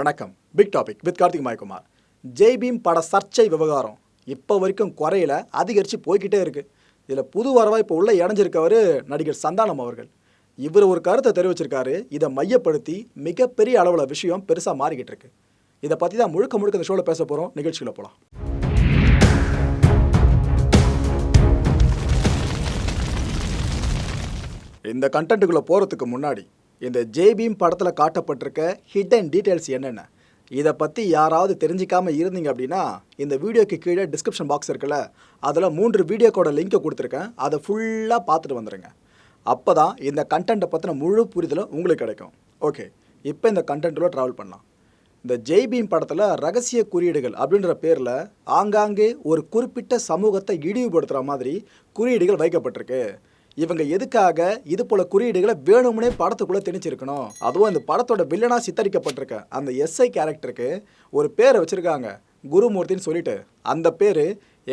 வணக்கம். Big topic with Karthik Maykumar. Jai Bhim பட சர்ச்சை விவகாரம் இப்போ வரைக்கும் குறையில அதிகரித்து போய்கிட்டே இருக்குது இதில் புது வரவாக இப்போ உள்ள இணைஞ்சிருக்கவர் நடிகர் சந்தானம் அவர்கள். இவர் ஒரு கருத்தை தெரிவிச்சிருக்காரு. இதை மையப்படுத்தி மிகப்பெரிய அளவில் விஷயம் பெருசாக மாறிக்கிட்டு இருக்கு. இதை பற்றி தான் முழுக்க முழுக்க இந்த ஷோவில் பேச போகிறோம் நிகழ்ச்சியில் போகலாம் இந்த கண்டென்ட்டுக்குள்ளே போகிறதுக்கு முன்னாடி இந்த ஜேபீம் படத்தில் காட்டப்பட்டிருக்க ஹிடன் டீட்டெயில்ஸ் என்னென்ன? இதை பற்றி யாராவது தெரிஞ்சிக்காமல் இருந்தீங்க அப்படின்னா இந்த வீடியோக்கு கீழே டிஸ்கிரிப்ஷன் பாக்ஸ் இருக்குல்ல அதில் மூன்று வீடியோக்கோட லிங்கை கொடுத்துருக்கேன். அதை ஃபுல்லாக பார்த்துட்டு வந்துடுங்க அப்போ தான் இந்த கண்டென்ட்டை பற்றின முழு புரிதலும் உங்களுக்கு கிடைக்கும். ஓகே இப்போ இந்த கண்டென்ட்டில் ட்ராவல் பண்ணலாம். இந்த ஜெய்பீம் படத்தில் ரகசிய குறியீடுகள் அப்படின்ற பேரில் ஆங்காங்கே ஒரு குறிப்பிட்ட சமூகத்தை இழிவுபடுத்துகிற மாதிரி குறியீடுகள் வைக்கப்பட்டிருக்கு. இவங்க எதுக்காக இது போல குறியீடுகளை வேணும்னே படத்துக்குள்ளே திணிச்சிருக்கணும்? அதுவும் இந்த படத்தோட வில்லனா சித்தரிக்கப்பட்டிருக்க அந்த எஸ்ஐ கேரக்டருக்கு ஒரு பேரை வச்சுருக்காங்க குருமூர்த்தின்னு சொல்லிட்டு. அந்த பேர்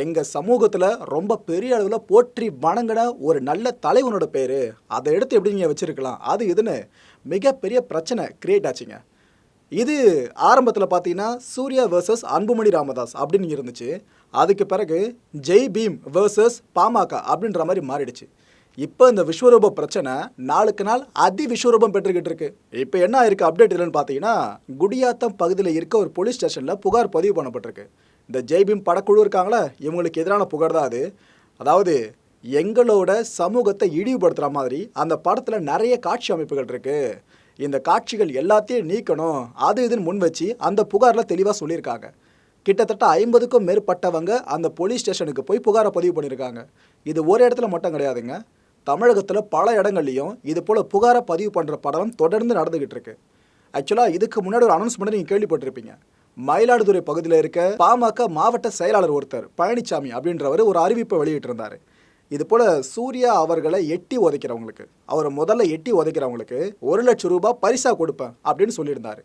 எங்கள் சமூகத்தில் ரொம்ப பெரிய அளவில் போற்றி வணங்கின ஒரு நல்ல தலைவனோட பேர். அதை எடுத்து எப்படி நீங்கள் வச்சுருக்கலாம்? அது இதுன்னு மிகப்பெரிய பிரச்சனை கிரியேட் ஆச்சுங்க. இது ஆரம்பத்தில் பார்த்தீங்கன்னா சூர்யா வேர்சஸ் அன்புமணி ராமதாஸ் அப்படின்னு இருந்துச்சு. அதுக்கு பிறகு ஜெய் பீம் வேர்சஸ் பாமக அப்படின்ற மாதிரி மாறிடுச்சு. இப்போ இந்த விஸ்வரூப பிரச்சனை நாளுக்கு நாள் அதி விஸ்வரூபம் பெற்றுக்கிட்டு இருக்கு. இப்போ என்ன இருக்கு அப்டேட் இல்லைன்னு பார்த்தீங்கன்னா குடியாத்தம் பகுதியில் இருக்க ஒரு போலீஸ் ஸ்டேஷனில் புகார் பதிவு பண்ணப்பட்டிருக்கு. இந்த ஜெய்பீம் படக்குழு இருக்காங்களே இவங்களுக்கு எதிரான புகார் தான் அது. அதாவது எங்களோட சமூகத்தை இழிவுபடுத்துகிற மாதிரி அந்த படத்தில் நிறைய காட்சி அமைப்புகள் இருக்கு. இந்த காட்சிகள் எல்லாத்தையும் நீக்கணும் அது இதுன்னு முன் வச்சு அந்த புகாரில் தெளிவாக சொல்லியிருக்காங்க. கிட்டத்தட்ட ஐம்பதுக்கும் மேற்பட்டவங்க அந்த போலீஸ் ஸ்டேஷனுக்கு போய் புகாரை பதிவு பண்ணியிருக்காங்க. இது ஒரு இடத்துல மட்டும் கிடையாதுங்க. தமிழகத்தில் பல இடங்கள்லையும் இது போல் புகாரை பதிவு பண்ணுற படம் தொடர்ந்து நடந்துக்கிட்டு இருக்கு ஆக்சுவலாக இதுக்கு முன்னாடி ஒரு அனௌன்ஸ்மெண்ட் நீங்கள் கேள்விப்பட்டிருப்பீங்க. மயிலாடுதுறை பகுதியில் இருக்க பாமக மாவட்ட செயலாளர் ஒருத்தர் பழனிசாமி அப்படின்றவர் ஒரு அறிவிப்பை வெளியிட்டிருந்தார். இது போல் சூர்யா அவர்களை எட்டி உதைக்கிறவங்களுக்கு அவர் முதல்ல எட்டி உதைக்கிறவங்களுக்கு ஒரு லட்சம் ரூபாய் பரிசா கொடுப்பேன் அப்படின்னு சொல்லியிருந்தார்.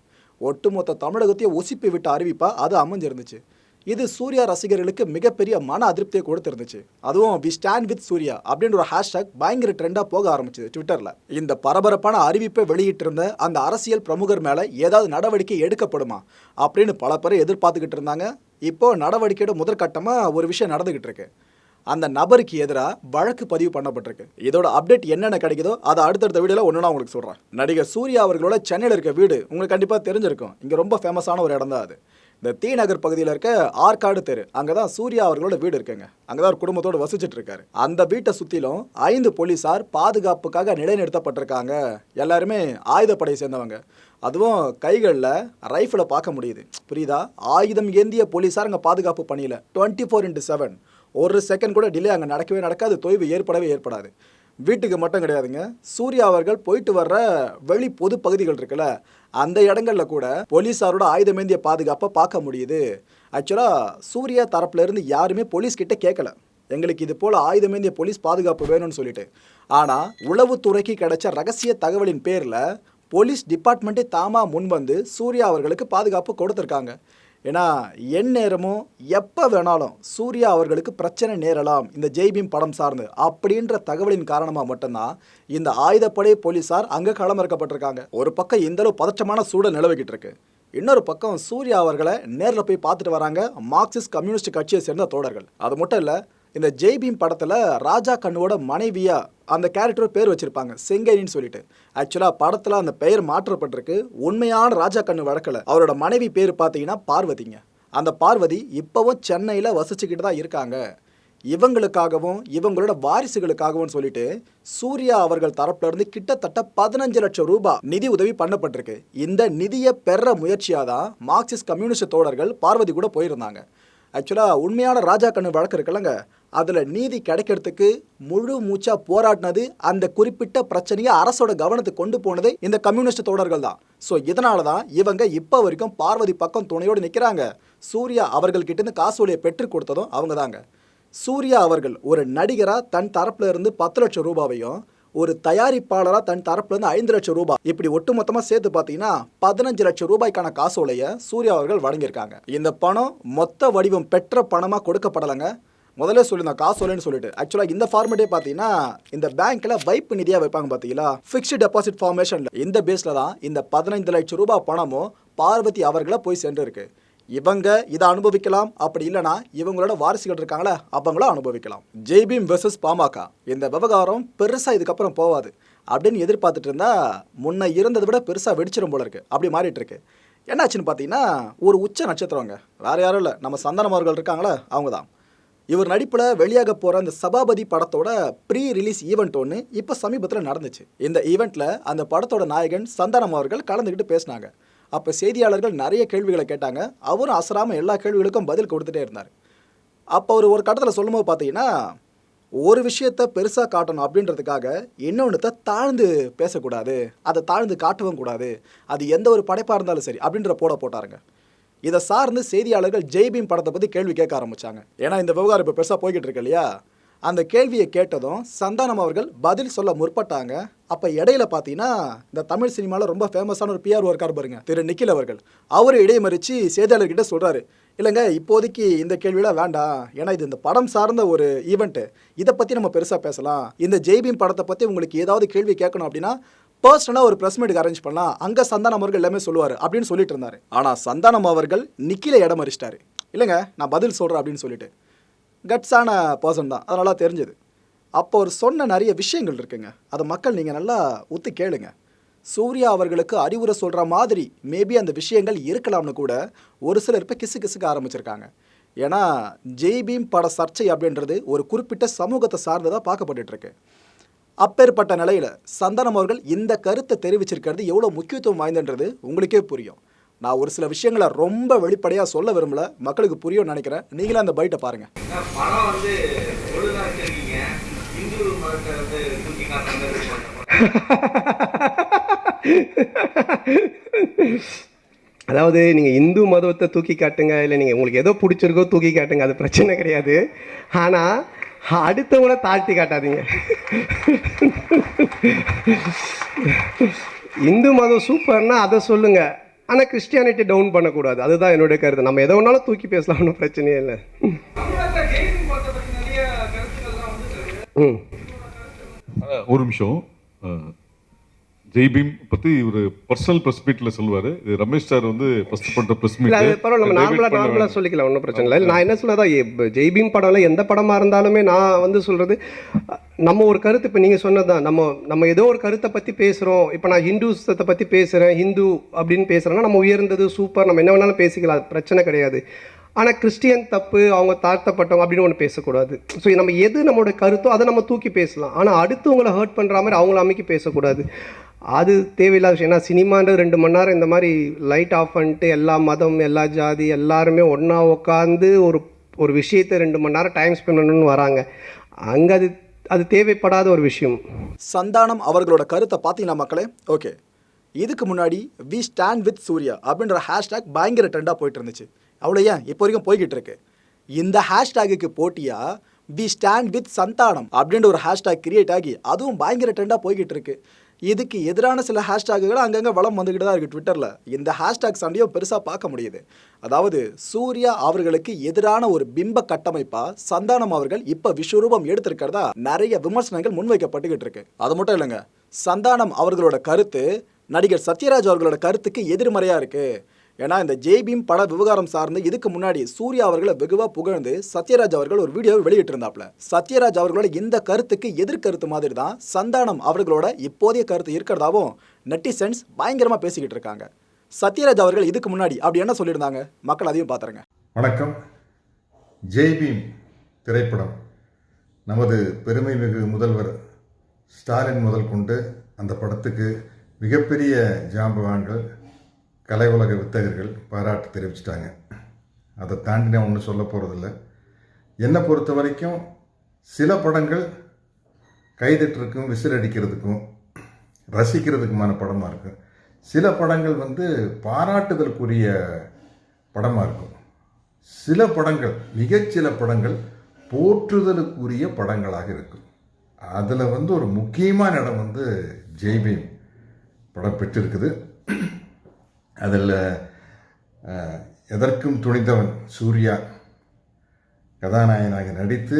ஒட்டுமொத்த தமிழகத்தையே ஒசிப்பி விட்ட அறிவிப்பாக அது அமைஞ்சிருந்துச்சு. இது சூர்யா ரசிகர்களுக்கு மிகப்பெரிய மன அதிருப்தியை கொடுத்துருந்துச்சு. அதுவும் வி ஸ்டாண்ட் வித் சூர்யா அப்படின்ற ஒரு ஹேஷ்டாக் பயங்கர ட்ரெண்டாக போக ஆரம்பிச்சது ட்விட்டரில் இந்த பரபரப்பான அறிவிப்பை வெளியிட்டிருந்த அந்த அரசியல் பிரமுகர் மேலே ஏதாவது நடவடிக்கை எடுக்கப்படுமா அப்படின்னு பல பேர் எதிர்பார்த்துக்கிட்டு இருந்தாங்க. இப்போ நடவடிக்கையோட முதற்கட்டமாக ஒரு விஷயம் நடந்துக்கிட்டு இருக்கு. அந்த நபருக்கு எதிராக வழக்கு பதிவு பண்ணப்பட்டிருக்கு. இதோட அப்டேட் என்னென்ன கிடைக்குதோ அதை அடுத்தடுத்த வீடியோவில் ஒன்று நான் உங்களுக்கு சொல்கிறேன் நடிகர் சூர்யா அவர்களோட சென்னையில் இருக்க வீடு உங்களுக்கு கண்டிப்பாக தெரிஞ்சிருக்கும். இங்கே ரொம்ப ஃபேமஸான ஒரு இடம் தான் அது. இந்த தி நகர் பகுதியில் இருக்க ஆற்காடு தெரு அங்கே தான் சூர்யா அவர்களோட வீடு இருக்குங்க. அங்கே தான் ஒரு குடும்பத்தோடு வசிச்சுட்டு இருக்காரு அந்த வீட்டை சுற்றிலும் ஐந்து போலீஸார் பாதுகாப்புக்காக நிலைநிறுத்தப்பட்டிருக்காங்க. எல்லாருமே ஆயுதப்படையை சேர்ந்தவங்க. அதுவும் கைகளில் ரைஃபிளை பார்க்க முடியுது. புரியுதா? ஆயுதம் ஏந்திய போலீஸார் அங்கே பாதுகாப்பு பணியில். டுவெண்ட்டி ஃபோர் இன்ட்டு செவன் ஒரு செகண்ட் கூட டிலே அங்கே நடக்கவே நடக்காது. தொய்வு ஏற்படவே ஏற்படாது. வீட்டுக்கு மட்டும் கிடையாதுங்க. சூர்யா அவர்கள் போயிட்டு வர்ற வெளி பொது பகுதிகள் இருக்குல்ல அந்த இடங்களில் கூட போலீஸாரோட ஆயுதமேந்திய பாதுகாப்பை பார்க்க முடியுது. ஆக்சுவலாக சூர்யா தரப்புலேருந்து யாருமே போலீஸ் கிட்ட கேட்கல எங்களுக்கு இது போல் ஆயுதமேந்திய போலீஸ் பாதுகாப்பு வேணும்னு சொல்லிட்டு. ஆனால் உளவுத்துறைக்கு கிடைச்ச ரகசிய தகவலின் பேரில் போலீஸ் டிபார்ட்மெண்ட்டே தாமா முன் வந்து சூர்யா அவர்களுக்கு பாதுகாப்பு கொடுத்துருக்காங்க. ஏன்னா என் நேரமும் எப்போ வேணாலும் சூர்யா அவர்களுக்கு பிரச்சனை நேரலாம். இந்த ஜெய்பீம் படம் சார்ந்து. அப்படின்ற தகவலின் காரணமாக மட்டும்தான் இந்த ஆயுதப்படை போலீஸார் அங்கே களமிறக்கப்பட்டிருக்காங்க. ஒரு பக்கம் இந்த அளவு பதற்றமான சூழல் நிலவிக்கிட்டு இருக்கு. இன்னொரு பக்கம் சூர்யா அவர்களை நேரில் போய் பார்த்துட்டு வராங்க மார்க்சிஸ்ட் கம்யூனிஸ்ட் கட்சியை சேர்ந்த தோழர்கள். அது மட்டும் இல்லை இந்த ஜெய்பீம் படத்தில் ராஜா கண்ணுவோட மனைவியா அந்த கேரக்டர் பேர் வச்சிருப்பாங்க. செங்கேரின்னு சொல்லிட்டு. ஆக்சுவலாக படத்தில் அந்த பெயர் மாற்றப்பட்டிருக்கு. உண்மையான ராஜா கண்ணு வழக்கில். அவரோட மனைவி பேர் பார்த்தீங்கன்னா பார்வதிங்க. அந்த பார்வதி இப்போவும் சென்னையில் வசிச்சுக்கிட்டு தான் இருக்காங்க. இவங்களுக்காகவும் இவங்களோட வாரிசுகளுக்காகவும் சொல்லிட்டு சூர்யா அவர்கள் தரப்புல இருந்து கிட்டத்தட்ட பதினஞ்சு லட்சம் ரூபாய் நிதி உதவி பண்ணப்பட்டிருக்கு. இந்த நிதியை பெற முயற்சியாக தான் மார்க்சிஸ்ட் கம்யூனிஸ்ட் தோழர்கள் பார்வதி கூட போயிருந்தாங்க. ஆக்சுவலாக உண்மையான ராஜா கண்ணு வழக்கு இருக்குல்லங்க. அதில் நீதி கிடைக்கிறதுக்கு முழு மூச்சா போராடினது அந்த குறிப்பிட்ட பிரச்சனையை அரசோட கவனத்துக்கு கொண்டு போனது இந்த கம்யூனிஸ்ட் தோழர்கள் தான். ஸோ இதனால தான் இவங்க இப்போ வரைக்கும் பார்வதி பக்கம் துணையோடு நிற்கிறாங்க சூர்யா அவர்கள்கிட்டேருந்து காசோலியை பெற்றுக் கொடுத்ததும் அவங்க தாங்க சூர்யா அவர்கள் ஒரு நடிகராக தன் தரப்புல இருந்து பத்து லட்சம் ரூபாவையும் ஒரு தயாரிப்பாளராக தன் தரப்புல இருந்து ஐந்து லட்சம் ரூபாய் இப்படி ஒட்டுமொத்தமாக சேர்த்து பார்த்தீங்கன்னா பதினஞ்சு லட்சம் ரூபாய்க்கான காசோலையை சூர்யா அவர்கள் வழங்கியிருக்காங்க. இந்த பணம் மொத்த வடிவம் பெற்ற பணமாக கொடுக்கப்படலைங்க. முதல்ல சொல்லியிருந்தேன் காசு சொல்லுன்னு சொல்லிட்டு. ஆக்சுவலாக இந்த ஃபார்மேட்டே பார்த்தீங்கன்னா இந்த பேங்க்கில் வைப்பு நிதியாக வைப்பாங்க பார்த்தீங்களா? ஃபிக்ஸ்டு டெபாசிட் ஃபார்மேஷனில் இந்த பேஸில் தான் இந்த பதினைந்து லட்சம் ரூபாய் பணமும் பார்வதி அவர்களை போய் சென்றிருக்கு இவங்க இதை அனுபவிக்கலாம். அப்படி இல்லைனா இவங்களோட வாரிசுகள் இருக்காங்களே அவங்களும் அனுபவிக்கலாம். ஜெய்பீம் வெர்சஸ் பாமக. இந்த விவகாரம் பெருசாக இதுக்கப்புறம் போவாது. அப்படின்னு எதிர்பார்த்துட்டு இருந்தா முன்ன இருந்ததை விட பெருசாக வெடிச்சிடும் போல இருக்கு. அப்படி மாறிட்டு இருக்கு. என்னாச்சுன்னு பார்த்தீங்கன்னா ஒரு உச்ச நட்சத்திரங்க. வேற யாரும் இல்லை. நம்ம சந்தனமார்கள் அவர்கள் இருக்காங்களே அவங்க தான் இவர் நடிப்பில் வெளியாக போகிற அந்த சபாபதி படத்தோட ப்ரீ ரிலீஸ் ஈவெண்ட் ஒன்று இப்போ சமீபத்தில் நடந்துச்சு. இந்த ஈவெண்ட்டில் அந்த படத்தோட நாயகன் சந்தானம் அவர்கள் கலந்துக்கிட்டு பேசினாங்க. அப்போ செய்தியாளர்கள் நிறைய கேள்விகளை கேட்டாங்க. அவரும் அசராமல் எல்லா கேள்விகளுக்கும் பதில் கொடுத்துட்டே இருந்தார். அப்போ அவர் ஒரு கட்டத்தில் சொல்லும்போது பார்த்தீங்கன்னா ஒரு விஷயத்த பெருசாக காட்டணும் அப்படின்றதுக்காக இன்னொன்றத்தை தாழ்ந்து பேசக்கூடாது. அதை தாழ்ந்து காட்டவும் கூடாது. அது எந்த ஒரு படைப்பாக இருந்தாலும் சரி அப்படின்ற போட போட்டாருங்க. இதை சார்ந்து செய்தியாளர்கள் ஜெய்பீம் படத்தை பற்றி கேள்வி கேட்க ஆரம்பித்தாங்க ஏன்னா இந்த விவகாரம் இப்போ பெருசாக போய்கிட்டு இருக்கு இல்லையா? அந்த கேள்வியை கேட்டதும் சந்தானம் அவர்கள் பதில் சொல்ல முற்பட்டாங்க. அப்போ இடையில பார்த்தீங்கன்னா இந்த தமிழ் சினிமாவில் ரொம்ப ஃபேமஸான ஒரு பிஆர் ஒர்க்கார் பாருங்க திரு நிக்கில் அவர்கள். அவர் இடைமறிச்சு செய்தியாளர்கிட்ட சொல்கிறாரு இல்லைங்க இப்போதைக்கு இந்த கேள்வியெல்லாம் வேண்டாம். ஏன்னா இது இந்த படம் சார்ந்த ஒரு ஈவெண்ட்டு இதை பற்றி நம்ம பெருசாக பேசலாம். இந்த ஜெய்பீம் படத்தை பற்றி உங்களுக்கு ஏதாவது கேள்வி கேட்கணும் அப்படின்னா பர்சனலாக ஒரு ப்ரெஸ் மீட்டுக்கு அரேஞ்ச் பண்ணலாம் அங்கே சந்தானம் அவர்கள் எல்லாமே சொல்லுவார் அப்படின்னு சொல்லிட்டு இருந்தார். ஆனால் சந்தானம் அவர்கள் நிக்கில இடம் அரிச்சிட்டாரு. இல்லைங்க நான் பதில் சொல்கிறேன் அப்படின்னு சொல்லிட்டு. கட்ஸான பர்சன் தான். அதனால தெரிஞ்சது. அப்போ அவர் சொன்ன நிறைய விஷயங்கள் இருக்குங்க. அதை மக்கள் நீங்கள் நல்லா ஒத்து கேளுங்க. சூர்யா அவர்களுக்கு அறிவுரை சொல்கிற மாதிரி மேபி அந்த விஷயங்கள் இருக்கலாம்னு கூட ஒரு சிலர் இப்போ கிசு கிசுக்க ஆரம்பிச்சிருக்காங்க. ஏன்னா ஜெய்பீம் பட சர்ச்சை அப்படின்றது ஒரு குறிப்பிட்ட சமூகத்தை சார்ந்ததாக பார்க்கப்பட்டுருக்கு அப்பேற்பட்ட நிலையில் சந்தானம் அவர்கள் இந்த கருத்தை தெரிவிச்சிருக்கிறது எவ்வளோ முக்கியத்துவம் வாய்ந்தன்றது உங்களுக்கே புரியும். நான் ஒரு சில விஷயங்களை ரொம்ப வெளிப்படையாக சொல்ல விரும்பல. மக்களுக்கு புரியும்னு நினைக்கிறேன். நீங்களும் அந்த பைட்டை காட்டுறது அதாவது நீங்கள் இந்து மதத்தை தூக்கி காட்டுங்க இல்லை நீங்கள் உங்களுக்கு எதோ பிடிச்சிருக்கோ தூக்கி காட்டுங்க அது பிரச்சனை கிடையாது. ஆனால் அடுத்தவங்கள தாழ்த்தி காட்டாதீங்க. இந்து மதம் சூப்பர்னா அதை சொல்லுங்க. ஆனால் கிறிஸ்டியானிட்டி டவுன் பண்ணக்கூடாது. அதுதான் என்னுடைய கருத்து. நம்ம எதை வேணாலும் தூக்கி பேசலாம் ஒன்றும் பிரச்சனையே இல்லை. ம். ஒரு நிமிஷம். ஜெய்பீம் பத்தி ஒரு பர்சனல் பிரஸ் மீட்ல சொல்லுவாரு. இது ரமேஷ் சார் வந்து ஃபர்ஸ்ட் பண்ற பிரஸ் மீட் பரவாயில்ல நம்ம நார்மலா நார்மலா சொல்லிக்கலாம் ஒன்றும் பிரச்சனை இல்லை. நான் என்ன சொல்றதா ஜெய்பீம் படம்ல எந்த படமா இருந்தாலுமே நான் வந்து சொல்றது அஹ், நம்ம ஒரு கருத்து இப்போ நீங்க சொன்னதுதான். நம்ம நம்ம ஏதோ ஒரு கருத்தை பத்தி பேசுறோம். இப்போ நான் ஹிந்துஸத்தை பத்தி பேசுறேன் ஹிந்து அப்படின்னு பேசுறேன்னா நம்ம உயர்ந்தது சூப்பர் நம்ம என்ன வேணாலும் பேசிக்கலாம் பிரச்சனை கிடையாது. ஆனால் கிறிஸ்டியன் தப்பு அவங்க தாழ்த்தப்பட்டவங்க அப்படின்னு ஒன்று பேசக்கூடாது. ஸோ நம்ம எது நம்மளோட கருத்தோ அதை நம்ம தூக்கி பேசலாம். ஆனால் அடுத்தவங்களை ஹர்ட் பண்ணுற மாதிரி அவங்கள அமைக்கி பேசக்கூடாது. அது தேவையில்லாத விஷயம். ஏன்னா சினிமான்றது ரெண்டு மணி நேரம் இந்த மாதிரி லைட் ஆஃப் பண்ணிட்டு எல்லா மதம் எல்லா ஜாதி எல்லாருமே ஒன்றா உட்காந்து ஒரு ஒரு விஷயத்தை ரெண்டு மணி நேரம் டைம் ஸ்பெண்ட் பண்ணணும்னு வராங்க. அங்கே அது அது தேவைப்படாத ஒரு விஷயம். சந்தானம் அவர்களோட கருத்தை பார்த்தீங்களா மக்களே? ஓகே இதுக்கு முன்னாடி வி ஸ்டாண்ட் வித் சூர்யா அப்படின்ற ஹேஷ்டேக் பயங்கர ட்ரெண்டாக போயிட்டு இருந்துச்சு. அவ்வளோ ஏன் இப்போ வரைக்கும் போய்கிட்டு இருக்கு. இந்த ஹேஷ்டேகுக்கு போட்டியாக வி ஸ்டாண்ட் வித் சந்தானம் அப்படின்ற ஒரு ஹேஷ்டேக் கிரியேட் ஆகி அதுவும் பயங்கர ட்ரெண்டாக போய்கிட்டு இருக்கு. இதுக்கு எதிரான சில ஹேஷ்டேக்குகள் அங்கங்கே வளம் வந்துக்கிட்டு தான் இருக்குது ட்விட்டரில் இந்த ஹேஷ்டேக் சண்டையும் பெருசாக பார்க்க முடியுது. அதாவது சூர்யா அவர்களுக்கு எதிரான ஒரு பிம்ப கட்டமைப்பாக சந்தானம் அவர்கள் இப்போ விஸ்வரூபம் எடுத்திருக்கிறதா நிறைய விமர்சனங்கள் முன்வைக்கப்பட்டுக்கிட்டு இருக்கு. அது மட்டும் இல்லைங்க சந்தானம் அவர்களோட கருத்து நடிகர் சத்யராஜ் அவர்களோட கருத்துக்கு எதிர்மறையாக இருக்குது ஏன்னா இந்த ஜெய்பீம் பட விவகாரம் சார்ந்து இதுக்கு முன்னாடி சூர்யா அவர்களை வெகுவா புகழ்ந்து சத்யராஜ் அவர்கள் ஒரு வீடியோவை வெளியிட்டிருந்தாப்ல சத்யராஜ் அவர்களோட இந்த கருத்துக்கு எதிர்கருத்து மாதிரி தான் சந்தானம் அவர்களோட இப்போதைய கருத்து இருக்கிறதாவும் நெட்டிசன்ஸ் பயங்கரமா பேசிக்கிட்டு இருக்காங்க. சத்யராஜ் அவர்கள் இதுக்கு முன்னாடி அப்படி என்ன சொல்லியிருந்தாங்க? மக்கள் அதையும் பார்த்துருங்க. வணக்கம். ஜெய்பீம் திரைப்படம் நமது பெருமை மிகு முதல்வர் ஸ்டாலின் முதல் கொண்டு அந்த படத்துக்கு மிகப்பெரிய ஜாம்பவான்கள் கலை உலக வித்தகர்கள் பாராட்டு தெரிவிச்சிட்டாங்க. அதை தாண்டி நான் ஒன்றும் சொல்ல போகிறதில்ல என்னை பொறுத்த வரைக்கும் சில படங்கள் கைதட்டுறதுக்கும் விசில் அடிக்கிறதுக்கும் ரசிக்கிறதுக்குமான படமாக இருக்கும். சில படங்கள் வந்து பாராட்டுதலுக்குரிய படமாக இருக்கும். சில படங்கள் மிகச்சில படங்கள் போற்றுதலுக்குரிய படங்களாக இருக்கும். அதில் வந்து ஒரு முக்கியமான இடம் வந்து ஜெய்பீம் படம் பெற்றிருக்குது. அதில் எதற்கும் துணிந்தவன் சூர்யா. கதாநாயகனாக நடித்து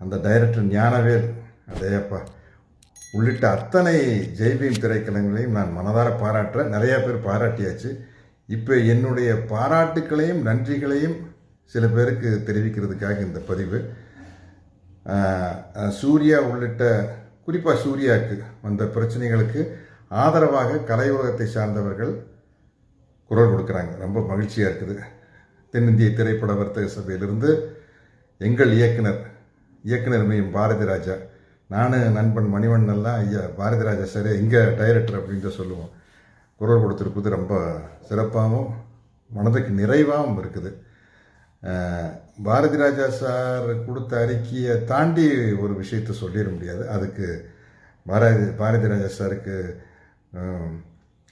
அந்த டைரக்டர் ஞானவேல் அடையப்பா உள்ளிட்ட அத்தனை ஜெய்பீம் திரைக்கலங்களையும் நான் மனதார பாராட்டுறேன் நிறையா பேர் பாராட்டியாச்சு. இப்போ என்னுடைய பாராட்டுக்களையும் நன்றிகளையும் சில பேருக்கு தெரிவிக்கிறதுக்காக இந்த பதிவு. சூர்யா உள்ளிட்ட குறிப்பாக சூர்யாவுக்கு வந்த பிரச்சனைகளுக்கு ஆதரவாக கலை உலகத்தை சார்ந்தவர்கள் குரல் கொடுக்குறாங்க. ரொம்ப மகிழ்ச்சியாக இருக்குது. தென்னிந்திய திரைப்பட வர்த்தக சபையிலிருந்து எங்கள் இயக்குனர் இயக்குனர் மையம் பாரதி ராஜா. நான் நண்பன் மணிவண்ணன்லாம் ஐயா பாரதி ராஜா சார் இங்கே டைரக்டர் அப்படின்னு தான் சொல்லுவோம். குரல் கொடுத்துருக்குது ரொம்ப சிறப்பாகவும் மனதுக்கு நிறைவாகவும் இருக்குது. பாரதி ராஜா சார் கொடுத்த அறிக்கையை தாண்டி ஒரு விஷயத்தை சொல்லிட முடியாது. அதுக்கு பாரதி பாரதி ராஜா சாருக்கு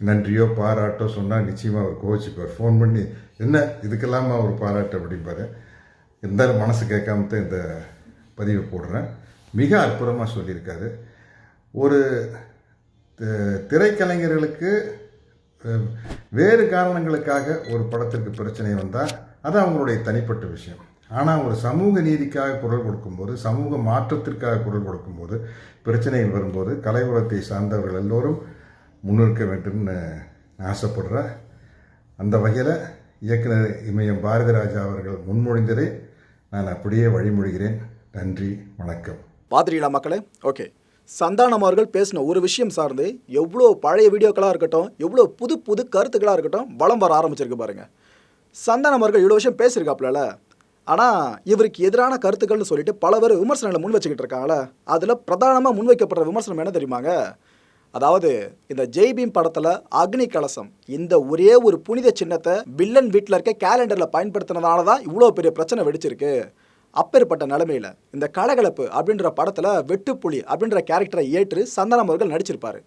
நன்றியோ பாராட்டோ சொன்னால் நிச்சயமாக அவர் கோச்சிப்பார் ஃபோன் பண்ணி என்ன இதுக்கெல்லாமா அவர் பாராட்டு? அப்படிம்பார். இருந்தாலும் மனசு கேட்காம தான் இந்த பதிவை போடுறேன். மிக அற்புதமாக சொல்லியிருக்காரு. ஒரு திரைக்கலைஞர்களுக்கு வேறு காரணங்களுக்காக ஒரு படத்திற்கு பிரச்சனை வந்தால் அது அவங்களுடைய தனிப்பட்ட விஷயம். ஆனால் ஒரு சமூக நீதிக்காக குரல் கொடுக்கும்போது சமூக மாற்றத்திற்காக குரல் கொடுக்கும்போது பிரச்சனைகள் வரும்போது கலை உலகத்தை சார்ந்தவர்கள் எல்லோரும் முன்னிற்க வேண்டும்னு நான் ஆசைப்படுறேன். அந்த வகையில் இயக்குனர் இமயம் பாரதிராஜா அவர்கள் முன்மொழிந்ததை நான் அப்படியே வழிமொழிகிறேன். நன்றி வணக்கம். பார்த்துட்டீங்களா மக்களே? ஓகே. சந்தானம் அவர்கள் பேசின ஒரு விஷயம் சார்ந்து எவ்வளோ பழைய வீடியோக்களாக இருக்கட்டும் எவ்வளோ புது புது கருத்துக்களாக இருக்கட்டும் வளம் வர ஆரம்பிச்சிருக்கு பாருங்கள் சந்தானம் அவர்கள் இவ்வளோ விஷயம் பேசியிருக்காப்புல ஆனால் இவருக்கு எதிரான கருத்துக்கள்னு சொல்லிட்டு பல பேர் விமர்சனங்களை முன் வச்சுக்கிட்டு இருக்காங்களே அதில் பிரதானமாக முன்வைக்கப்படுற விமர்சனம் என்ன தெரியுமாங்க? அதாவது இந்த ஜெய்பீம் படத்தில் அக்னி கலசம் இந்த ஒரே ஒரு புனித சின்னத்தை வில்லன் வீட்டில் இருக்க கேலண்டரில் பயன்படுத்தினதால தான் இவ்வளோ பெரிய பிரச்சனை வெடிச்சிருக்கு. அப்பேற்பட்ட நிலைமையில் இந்த கலகலப்பு அப்படின்ற படத்தில் வெட்டுப்புலி அப்படின்ற கேரக்டரை ஏற்று சந்தனம் அவர்கள் நடிச்சிருப்பாரு.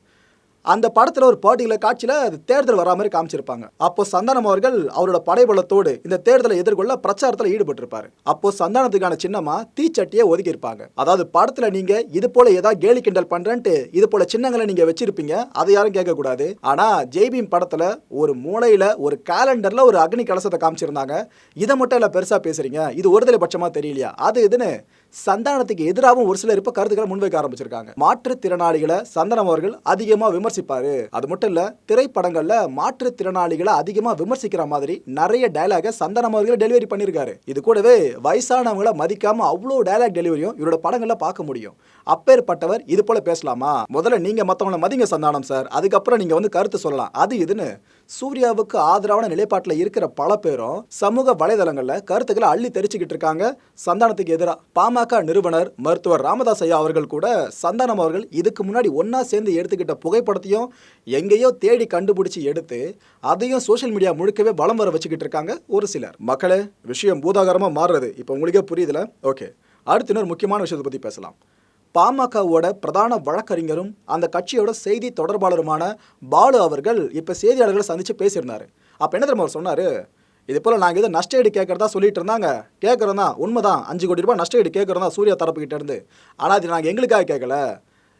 அந்த படத்தில் ஒரு பர்டிகுலர் காட்சியில் அது தேர்தல் வரா மாதிரி காமிச்சிருப்பாங்க. அப்போ சந்தானம் அவர்கள் அவரோட படைபலத்தோடு இந்த தேர்தலை எதிர்கொள்ள பிரச்சாரத்தில் ஈடுபட்டிருப்பாரு. அப்போ சந்தானத்துக்கான சின்னமா தீச்சட்டியை ஒதுக்கி இருப்பாங்க அதாவது படத்தில் நீங்க இது போல ஏதாவது கேலி கிண்டல் பண்றேன்ட்டு இது போல சின்னங்களை நீங்க வச்சிருப்பீங்க அதை யாரும் கேட்கக்கூடாது. ஆனா ஜெய்பீம் படத்துல ஒரு மூலையில ஒரு கேலண்டர்ல ஒரு அக்னி கலசத்தை காமிச்சிருந்தாங்க. இதை மட்டும் இல்லை பெருசா பேசுறீங்க. இது ஒருதலை பட்சமா தெரியலையா? அது இதுன்னு சந்தானத்துக்கு எதிராகவும் ஒரு சிலர் இப்போ கருத்துக்களை முன்வைக்க ஆரம்பிச்சிருக்காங்க. மாற்றுத்திறனாளிகளை சந்தானம் அவர்கள் அதிகமாக விமர்சிப்பாரு. அது மட்டும் இல்ல திரைப்படங்கள்ல மாற்றுத்திறனாளிகளை அதிகமாக விமர்சிக்கிற மாதிரி நிறைய டைலாக சந்தானம் அவர்கள் டெலிவரி பண்ணியிருக்காரு இது கூடவே வயசானவங்களை மதிக்காம அவ்வளோ டைலாக் டெலிவரியும் இவரோட படங்கள்ல பார்க்க முடியும். அப்பேற்பட்டவர் இது போல பேசலாமா? முதல்ல நீங்க மத்தவங்கள மதிங்க சந்தானம் சார். அதுக்கப்புறம் நீங்க வந்து கருத்து சொல்லலாம். அது இதுன்னு சூர்யாவுக்கு ஆதரவான நிலைப்பாட்டில் இருக்கிற பல பேரும் சமூக வலைதளங்களில் கருத்துக்களை அள்ளி தெரிச்சுக்கிட்டு இருக்காங்க. சந்தானத்துக்கு எதிராக பாமக நிறுவனர் மருத்துவர் ராமதாஸ் ஐயா அவர்கள் கூட சந்தானம் அவர்கள் இதுக்கு முன்னாடி ஒன்றா சேர்ந்து எடுத்துக்கிட்ட புகைப்படத்தையும் எங்கேயோ தேடி கண்டுபிடிச்சி எடுத்து அதையும் சோஷியல் மீடியா முழுக்கவே வளம் வர வச்சுக்கிட்டு இருக்காங்க ஒரு சிலர். மக்களே விஷயம் பூதாகரமாக மாறுறது. இப்போ உங்களுக்கே புரியுதுல? ஓகே. அடுத்து இன்னொரு முக்கியமான விஷயத்தை பற்றி பேசலாம். பாமகவோட பிரதான வழக்கறிஞரும் அந்த கட்சியோட செய்தி தொடர்பாளருமான பாலு அவர்கள் இப்போ செய்தியாளர்களை சந்தித்து பேசியிருந்தார். அப்போ என்ன தெரியுமா அவர் சொன்னார்? இது போல் நாங்கள் ஏதோ நஷ்ட கேட்குறதா கேட்கறதா சொல்லிட்டு இருந்தாங்க. கேட்குறோம் தான் உண்மைதான். அஞ்சு கோடி ரூபாய் நஷ்ட ஈடு கேட்குறோம் தான் சூர்யா தரப்புக்கிட்ட இருந்து. ஆனால் இது நாங்கள் எங்களுக்காக கேட்கல.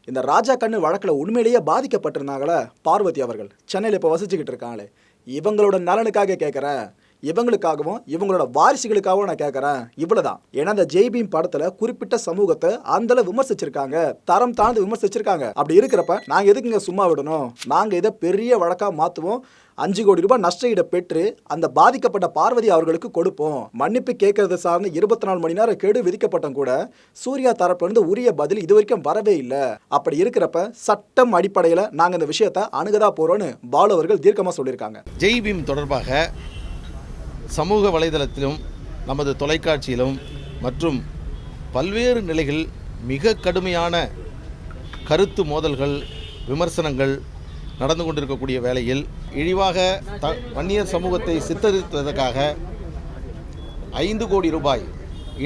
இந்த ராஜா கண்ணு வழக்கில் உண்மையிலேயே பாதிக்கப்பட்டிருந்தாங்களே பார்வதி அவர்கள். சென்னையில் இப்போ வசிச்சுக்கிட்டு இருக்காங்களே. இவங்களோட நலனுக்காக கேட்குறேன் இவங்களுக்காகவும் இவங்களோட வாரிசுகளுக்காகவும் நான் கேட்குறேன் இவ்வளோதான் ஏன்னா அந்த ஜெய்பீம் படத்தில் குறிப்பிட்ட சமூகத்தை அந்தளவு விமர்சிச்சிருக்காங்க. தரம் தாழ்ந்து விமர்சிச்சிருக்காங்க. அப்படி இருக்கிறப்ப நாங்கள் எதுக்குங்க சும்மா விடணும்? நாங்கள் இதை பெரிய வழக்காக மாற்றுவோம் அஞ்சு கோடி ரூபாய் நஷ்ட ஈடை பெற்று அந்த பாதிக்கப்பட்ட பார்வதி அவர்களுக்கு கொடுப்போம். மன்னிப்பு கேட்கறது சார்ந்து இருபத்தி நாலு மணி நேரம் கெடு விதிக்கப்பட்டும் கூட சூர்யா தரப்புலேருந்து உரிய பதில் இது வரைக்கும் வரவே இல்லை. அப்படி இருக்கிறப்ப சட்டம் அடிப்படையில் நாங்கள் இந்த விஷயத்தை அணுகதா போகிறோன்னு பாலு அவர்கள் தீர்க்கமாக சொல்லியிருக்காங்க. ஜெய் பீம் தொடர்பாக சமூக வலைதளத்திலும் நமது தொலைக்காட்சியிலும் மற்றும் பல்வேறு நிலைகள் மிக கடுமையான கருத்து மோதல்கள் விமர்சனங்கள் நடந்து கொண்டிருக்கக்கூடிய வேளையில் இழிவாக த வன்னியர் சமூகத்தை சித்தரித்ததற்காக ஐந்து கோடி ரூபாய்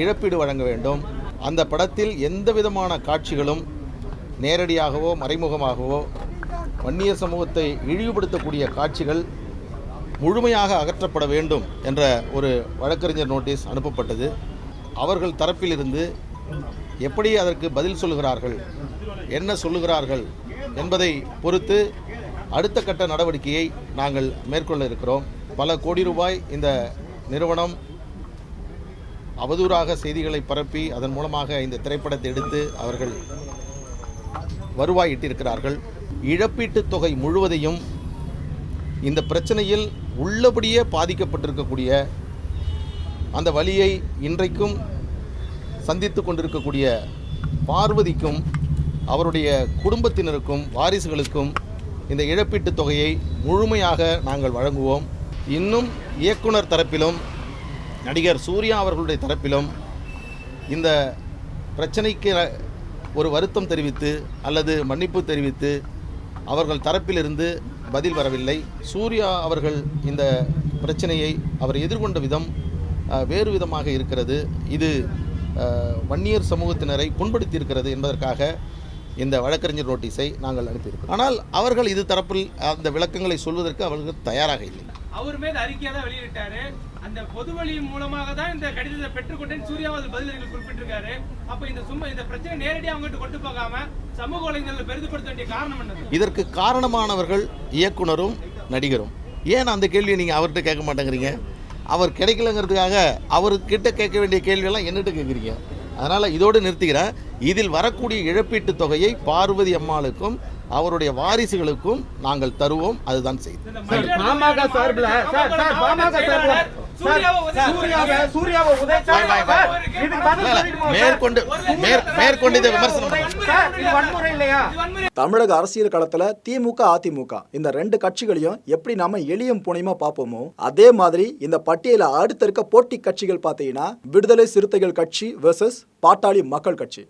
இழப்பீடு வழங்க வேண்டும். அந்த படத்தில் எந்த விதமான காட்சிகளும் நேரடியாகவோ மறைமுகமாகவோ வன்னியர் சமூகத்தை இழிவுபடுத்தக்கூடிய காட்சிகள் முழுமையாக அகற்றப்பட வேண்டும் என்ற ஒரு வழக்கறிஞர் நோட்டீஸ் அனுப்பப்பட்டது. அவர்கள் தரப்பிலிருந்து எப்படி அதற்கு பதில் சொல்லுகிறார்கள் என்ன சொல்லுகிறார்கள் என்பதை பொறுத்து அடுத்த கட்ட நடவடிக்கையை நாங்கள் மேற்கொள்ள இருக்கிறோம். பல கோடி ரூபாய் இந்த நிறுவனம் அவதூறாக செய்திகளை பரப்பி அதன் மூலமாக இந்த திரைப்படத்தை எடுத்து அவர்கள் வருவாயிட்டிருக்கிறார்கள் இழப்பீட்டுத் தொகை முழுவதையும் இந்த பிரச்சனையில் உள்ளபடியே பாதிக்கப்பட்டிருக்கக்கூடிய அந்த வழியை இன்றைக்கும் சந்தித்து கொண்டிருக்கக்கூடிய பார்வதிக்கும் அவருடைய குடும்பத்தினருக்கும் வாரிசுகளுக்கும் இந்த இழப்பீட்டுத் தொகையை முழுமையாக நாங்கள் வழங்குவோம். இன்னும் இயக்குனர் தரப்பிலும் நடிகர் சூர்யா அவர்களுடைய தரப்பிலும் இந்த பிரச்சனைக்கு ஒரு வருத்தம் தெரிவித்து அல்லது மன்னிப்பு தெரிவித்து அவர்கள் தரப்பிலிருந்து பதில் வரவில்லை. சூர்யா அவர்கள் இந்த பிரச்சனையை அவர் எதிர்கொண்ட விதம் வேறு விதமாக இருக்கிறது. இது வன்னியர் சமூகத்தினரை புண்படுத்தியிருக்கிறது என்பதற்காக இந்த வழக்கறிஞர் நோட்டீஸை நாங்கள் அனுப்பியிருக்கிறோம். ஆனால் அவர்கள் இது தரப்பில் அந்த விளக்கங்களை சொல்வதற்கு அவர்கள் தயாராக இல்லை. அவர் மேல் அறிக்கையா தான் வெளியிட்டாரு. அந்த பொது வழி மூலமாக தான் இந்த கடிதத்தை பெற்றுக்கொண்டேன். சூர்யாவது பதிலளிகள் குறிப்பிட்டிருக்காரு. அப்ப இந்த சும்மா இந்த பிரச்சனை நேரடியாக அவங்ககிட்ட கொண்டு போகாம சமூக வலைதளத்தில் பெரிதுபடுத்த வேண்டிய காரணம் என்னது? இதற்கு காரணமானவர்கள் இயக்குனரும் நடிகரும். ஏன் அந்த கேள்வியை நீங்கள் அவர்கிட்ட கேட்க மாட்டேங்கிறீங்க? அவர் கிடைக்கலங்கிறதுக்காக அவர்கிட்ட கேட்க வேண்டிய கேள்வியெல்லாம் என்னட்டு கேட்குறீங்க. அதனால் இதோடு நிறுத்திக்கிறேன் இதில் வரக்கூடிய இழப்பீட்டுத் தொகையை பார்வதி அம்மாளுக்கும் அவருடைய வாரிசுகளுக்கும் நாங்கள் தருவோம் அதுதான் செய்தி. இந்த மயிலாடுதுறை சார்பில் சார் சார் பாமக சார்பில்? மேற்கொண்டு மேற் மேற்கொண்டு இதை விமர்சனம் தமிழக அரசியல் களத்துல திமுக அதிமுக இந்த ரெண்டு கட்சிகளையும் எப்படி நாம எளியும் புனியமா பார்ப்போமோ அதே மாதிரி இந்த பட்டியல அடுத்த இருக்க போட்டி கட்சிகள் பார்த்தீங்கன்னா விடுதலை சிறுத்தைகள் கட்சி வெர்சஸ் பாட்டாளி மக்கள் கட்சி.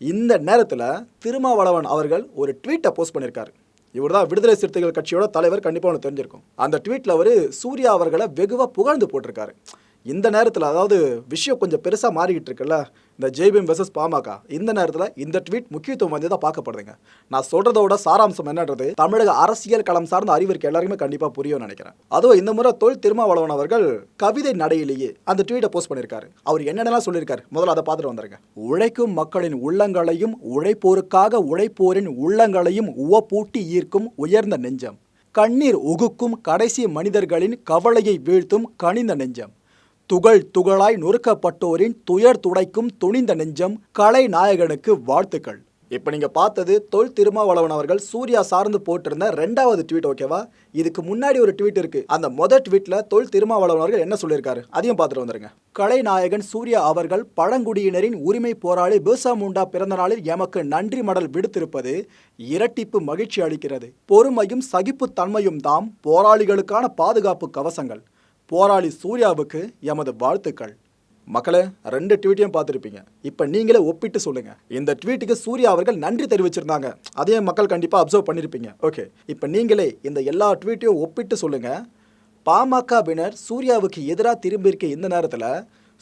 இந்த நேரத்தில் திருமாவளவன் அவர்கள் ஒரு ட்வீட்டை போஸ்ட் பண்ணியிருக்காரு இவர் தான் விடுதலை சிறுத்தைகள் கட்சியோட தலைவர் கண்டிப்பாக ஒன்று தெரிஞ்சிருக்கும். அந்த ட்வீட்டில் அவர் சூர்யா அவர்களை வெகுவாக புகழ்ந்து போட்டிருக்காரு. இந்த நேரத்தில் அதாவது விஷயம் கொஞ்சம் பெருசாக மாறிக்கிட்டு இருக்குல்ல இந்த ஜெய்பீம் வெசஸ் பாமக இந்த நேரத்தில் இந்த ட்வீட் முக்கியத்துவம் வாய்ந்ததாக பார்க்கப்படுதுங்க. நான் சொல்கிறதோட சாராம்சம் என்னன்றது தமிழக அரசியல் களம் சார்ந்த அறிவிற்கு எல்லாருமே கண்டிப்பாக புரியும்னு நினைக்கிறேன். அதுவும் இந்த முறை தொல் திருமாவளவன் அவர்கள் கவிதை நடையிலேயே அந்த ட்வீட்டை போஸ்ட் பண்ணியிருக்காரு. அவர் என்னென்னலாம் சொல்லியிருக்காரு? முதல்ல அதை பார்த்துட்டு வந்துருங்க. உழைக்கும் மக்களின் உள்ளங்களையும் உழைப்போருக்காக உழைப்போரின் உள்ளங்களையும் உவப்பூட்டி ஈர்க்கும் உயர்ந்த நெஞ்சம். கண்ணீர் உகுக்கும் கடைசி மனிதர்களின் கவலையை வீழ்த்தும் கனிந்த நெஞ்சம். துகள் துகளாய் நொறுக்கப்பட்டோரின் துயர் துடைக்கும் துணிந்த நெஞ்சம் கலை நாயகனுக்கு வாழ்த்துக்கள். இப்போ நீங்கள் பார்த்தது தொல் திருமாவளவன் அவர்கள் சூர்யா சார்ந்து போட்டிருந்த ரெண்டாவது ட்வீட் ஓகேவா? இதுக்கு முன்னாடி ஒரு ட்வீட் இருக்கு. அந்த முதல் ட்வீட்ல தொல் திருமாவளவன் அவர்கள் என்ன சொல்லியிருக்காரு? அதையும் பார்த்துட்டு வந்துருங்க. கலைநாயகன் சூர்யா அவர்கள் பழங்குடியினரின் உரிமை போராளி பிர்சா முண்டா பிறந்த நாளில் எமக்கு நன்றி மடல் விடுத்திருப்பது இரட்டிப்பு மகிழ்ச்சி அளிக்கிறது. பொறுமையும் சகிப்புத்தன்மையும் தாம் போராளிகளுக்கான பாதுகாப்பு கவசங்கள். போராளி சூர்யாவுக்கு எமது வாழ்த்துக்கள். மக்களே ரெண்டு ட்வீட்டையும் பார்த்துருப்பீங்க. இப்போ நீங்களே ஒப்பிட்டு சொல்லுங்கள் இந்த ட்வீட்டுக்கு சூர்யா அவர்கள் நன்றி தெரிவிச்சிருந்தாங்க. அதையும் மக்கள் கண்டிப்பாக அப்சர்வ் பண்ணியிருப்பீங்க ஓகே இப்போ நீங்களே இந்த எல்லா ட்வீட்டையும் ஒப்பிட்டு சொல்லுங்கள் பாமகவினர் சூர்யாவுக்கு எதிராக திரும்பியிருக்க இந்த நேரத்தில்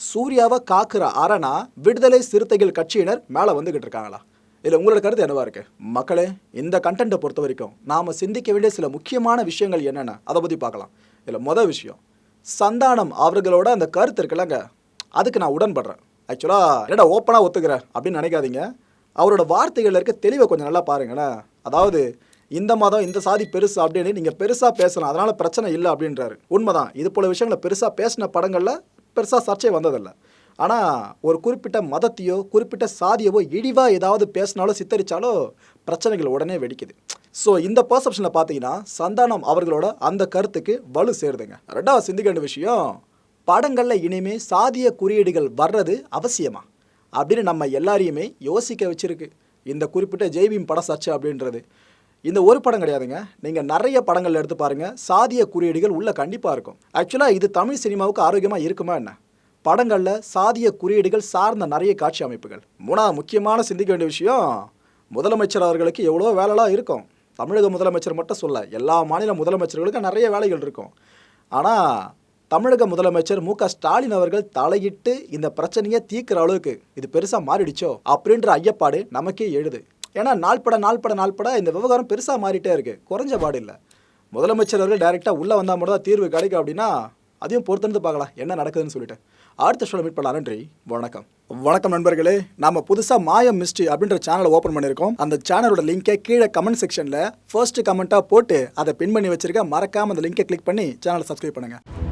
சூர்யாவை காக்குற அரணா விடுதலை சிறுத்தைகள் கட்சியினர் மேலே வந்துக்கிட்டு இருக்காங்களா? இதில் உங்களோட கருத்து என்னவா இருக்குது மக்களே இந்த கண்டென்ட்டை பொறுத்த வரைக்கும் நாம் சிந்திக்க வேண்டிய சில முக்கியமான விஷயங்கள் என்னென்ன? அதை பற்றி பார்க்கலாம். இதில் மொதல் விஷயம் சந்தானம் அவர்களோட அந்த கருத்து இருக்குல்லங்க. அதுக்கு நான் உடன்படுறேன். ஆக்சுவலாக என்னடா ஓப்பனாக ஒத்துக்கிறேன் அப்படின்னு நினைக்காதீங்க. அவரோட வார்த்தைகளில் இருக்க தெளிவை கொஞ்சம் நல்லா பாருங்களேன். அதாவது இந்த மதம் இந்த சாதி பெருசு அப்படின்னு நீங்கள் பெருசாக பேசலாம். அதனால் பிரச்சனை இல்லை அப்படின்றாரு. உண்மைதான். இது போல விஷயங்களை பெருசாக பேசின படங்களில் பெருசாக சர்ச்சை வந்ததில்லை. ஆனால் ஒரு குறிப்பிட்ட மதத்தையோ குறிப்பிட்ட சாதியவோ இழிவாக ஏதாவது பேசினாலோ சித்தரித்தாலோ பிரச்சனைகள் உடனே வெடிக்குது. ஸோ இந்த பர்செப்ஷனில் பார்த்தீங்கன்னா சந்தானம் அவர்களோட அந்த கருத்துக்கு வலு சேருதுங்க. ரெண்டாவது சிந்திக்க வேண்டிய விஷயம் படங்களில் இனிமே சாதிய குறியீடுகள் வர்றது அவசியமா? அப்படின்னு நம்ம எல்லாரையுமே யோசிக்க வச்சிருக்கு. இந்த குறிப்பிட்ட ஜெய்பீம் பட சர்ச்சை அப்படின்றது. இந்த ஒரு படம் கிடையாதுங்க. நீங்கள் நிறைய படங்கள் எடுத்து பாருங்கள் சாதிய குறியீடுகள் உள்ளே கண்டிப்பாக இருக்கும். ஆக்சுவலாக இது தமிழ் சினிமாவுக்கு ஆரோக்கியமாக இருக்குமா என்ன? படங்களில் சாதிய குறியீடுகள் சார்ந்த நிறைய காட்சி அமைப்புகள். மூணாவது முக்கியமான சிந்திக்க வேண்டிய விஷயம் முதலமைச்சர் அவர்களுக்கு எவ்வளோ வேலைலாம் இருக்கும். தமிழக முதலமைச்சர் மட்டும் சொல்ல எல்லா மாநில முதலமைச்சர்களுக்கும் நிறைய வேலைகள் இருக்கும். ஆனால் தமிழக முதலமைச்சர் மு. க. ஸ்டாலின் அவர்கள் தலையிட்டு இந்த பிரச்சனையை தீர்க்கிற அளவுக்கு இது பெருசாக மாறிடுச்சோ அப்படின்ற ஐயப்பாடு நமக்கே எழுது. ஏன்னா நாள்பட நாள்பட நாள்பட இந்த விவகாரம் பெருசாக மாறிட்டே இருக்குது குறைஞ்ச பாடு இல்லை. முதலமைச்சர் அவர்கள் டைரெக்டாக உள்ளே வந்தால் மட்டும் தான் தீர்வு கிடைக்கும் அப்படின்னா அதையும் பொறுத்திருந்து பார்க்கலாம் என்ன நடக்குதுன்னு சொல்லிட்டு. அடுத்த ஷோவில் மீட் பண்ணலாம். நன்றி. வணக்கம். வணக்கம் நண்பர்களே. நம்ம புதுசாக மாயம் மிஸ்ட்ரி அப்படின்ற சேனலை ஓப்பன் பண்ணியிருக்கோம். அந்த சேனலோட லிங்கை கீழே கமெண்ட் செக்ஷனில் ஃபர்ஸ்ட் கமெண்ட்டாக போட்டு அதை பின் பண்ணி வச்சிருக்க மறக்காம அந்த லிங்கை கிளிக் பண்ணி சேனலை சப்ஸ்கிரைப் பண்ணுங்கள்